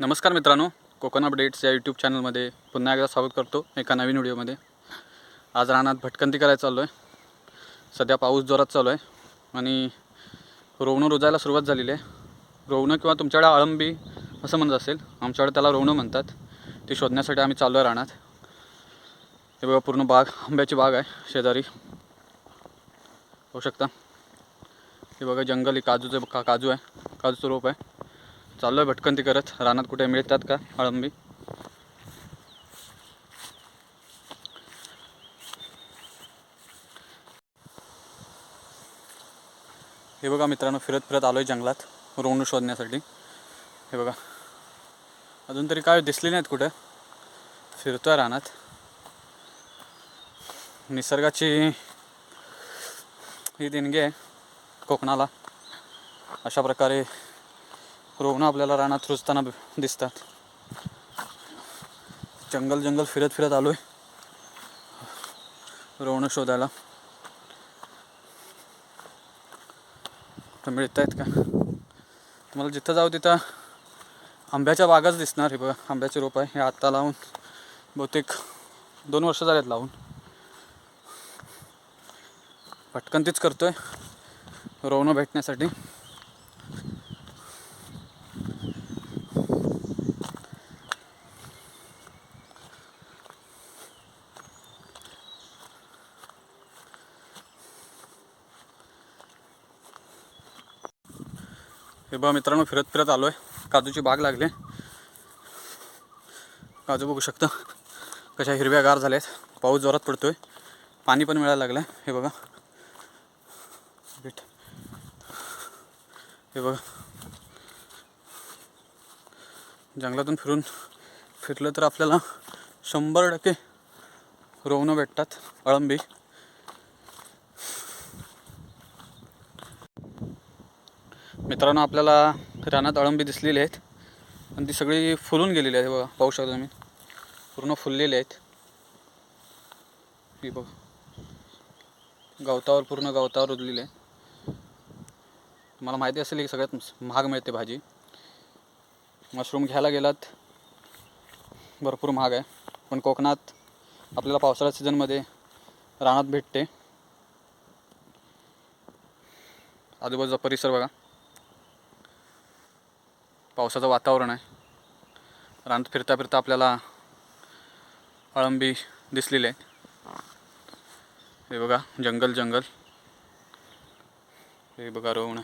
नमस्कार मित्रांनो कोकण अपडेट्स या यूट्यूब चॅनलमध्ये पुन्हा एकदा स्वागत करतो एका नवीन व्हिडिओमध्ये. आज रानात भटकंती करायला चाललो आहे सध्या पाऊस जोरात चालू आहे आणि रोवणं रुजायला सुरुवात झालेली आहे. रोवणं किंवा तुमच्याकडे अळंबी असं म्हणत असेल आमच्याकडे त्याला रोवणं म्हणतात. ती शोधण्यासाठी आम्ही चाललो आहे रानात. हे बघा पूर्ण बाग आंब्याची बाग आहे शेजारी. होऊ शकता. हे बघा जंगल काजूचं का काजू आहे काजूचं रोप आहे. चाललो आहे भटकंती करत. रानात कुठे मिळतात का अळंबी हे बघा मित्रांनो फिरत फिरत आलो आहे जंगलात रोवणू शोधण्यासाठी. हे बघा. अजून तरी काय दिसली नाहीत कुठं? फिरतोय रानात. निसर्गाची ही देणगी आहे कोकणाला. अशा प्रकारे रोवणं आपल्याला रानात रुजताना दिसतात. जंगल जंगल फिरत फिरत आलोय. रोवणं शोधायला. तर मिळत आहेत का? तुम्हाला जिथं जाऊ तिथं आंब्याच्या बागाच दिसणार हे बघा आंब्याचे रोप आहे. हे आत्ता लावून बहुतेक दोन वर्ष झालेत लावून. भटकंतीच करतोय. रोवणं भेटण्यासाठी. हे बघा मित्रांनो फिरत फिरत आलो आहे काजूची बाग लागली. काजू बघू शकता कशा हिरव्या गार झाल्या आहेत पाऊस जोरात पडतोय. पाणी पण मिळायला लागलं आहे हे बघा. भेट हे बघा. जंगलातून फिरून फिरलं तर आपल्याला शंभर टक्के रोवणं भेटतात. अळंबी. मित्रांनो आपल्याला रानात अळंबी दिसलेली आहेत. आणि ती सगळी फुलून गेलेली आहे बघा पाहू शकता तुम्ही. पूर्ण फुललेली आहेत. ही बघा. गवतावर पूर्ण गवतावर रुजलेली आहे. मला माहिती असेल की सगळ्यात महाग मिळते भाजी. मशरूम घ्यायला गेलात भरपूर महाग आहे. पण कोकणात आपल्याला पावसाळ्या सीझनमध्ये रानात भेटते. आजूबाजूचा परिसर बघा. पावसाचं वातावरण आहे. रांत फिरता फिरता आपल्याला अळंबी दिसलेली आहे. हे बघा जंगल जंगल हे बघा रोवणं.